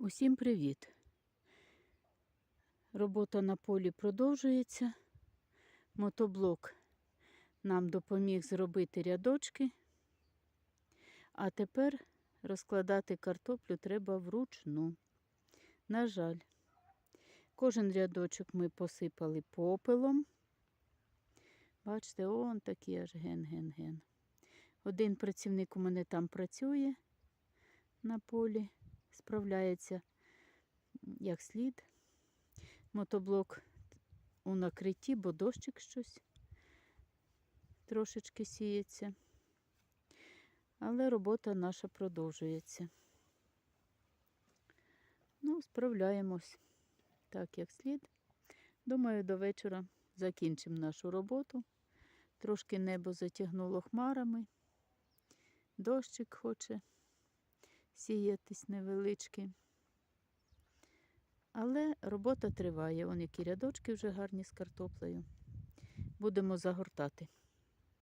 Усім привіт! Робота на полі продовжується. Мотоблок нам допоміг зробити рядочки. А тепер розкладати картоплю треба вручну. На жаль, кожен рядочок ми посипали попелом. Бачите, он такий аж ген-ген-ген. Один працівник у мене там працює на полі, справляється як слід. Мотоблок у накритті, бо дощик щось трошечки сіється. Але робота наша продовжується. Ну, справляємось так, як слід. Думаю, до вечора закінчимо нашу роботу. Трошки небо затягнуло хмарами. Дощик хоче сіятись невеличкі. Але робота триває. Вон які рядочки вже гарні з картоплею. Будемо загортати.